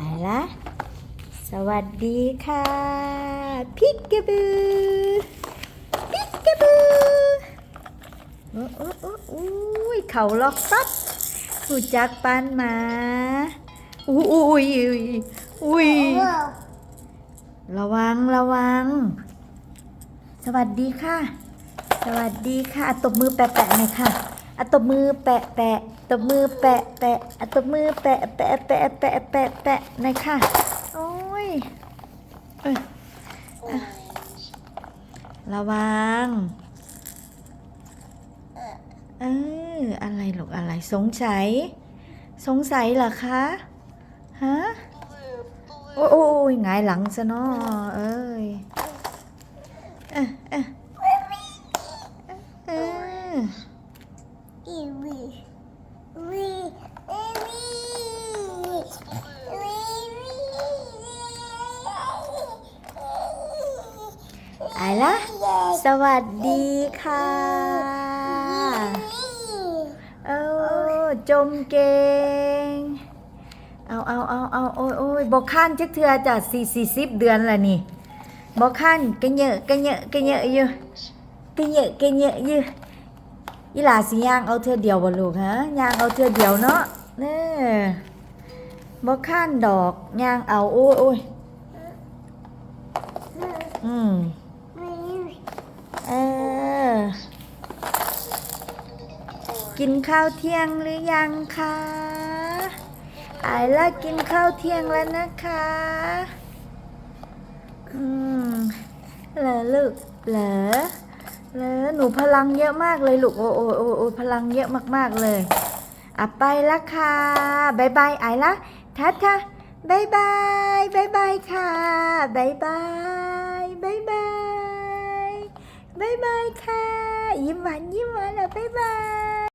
เอาละสวัสดีค่ะพิกกะบูพิกกะบูโอ้โอ้โอ้อุ้ยเขาล็อกปั๊บหูจักปันมาอุ้ยอุ้ยอุ้ยอุ้ยระวังระวัง สวัสดีค่ะ สวัสดีค่ะตบมือแปะแปะหน่อยค่ะ อะตบมือแปะแปะตบมือแปะแปะอะตบมือแปะแปะแปะแปะแปะแปะหน่อยค่ะ โอ้ยเอ้ยอะระวัง เอออะไรหรอกอะไรสงสัย สงสัยเหรอคะฮะโอ้ยโอ้ยหงายหลังซะเนาะเอ้ยเอะเอะเออ ไอ้ละสวัสดีค่ะเออจมเก่งเอาเอาเอาเอาโอ้ยโอ้ยบอกขั้นจักเทือจ้ะสี่สี่สิบเดือนละนี่บอกขั้นกันเยอะกันเยอะกันเยอะอยู่กันเยอะกันเยอะอยู่ อีหลาสิย่างเอาเทือเดียวบ่ลูกฮะย่างเอาเทือเดียวเนาะเน่บอกขั้นดอกย่างเอาโอ้ยโอ้ยอืมเออกินข้าวเที่ยงหรือยังคะไอายละกินข้าวเที่ยงแล้วนะคะอืมเหรอลูกเหรอ เหรอหนูพลังเยอะมากเลยลูกโอ้โอ้โอ้โอ้พลังเยอะมากๆเลยอะไปละค่ะบายบายไอ้ละทัดค่ะบายบายบายบายค่ะบายบายบายบายบายบายค่ะยิ้มหวานยิ้มหวานอะบายบาย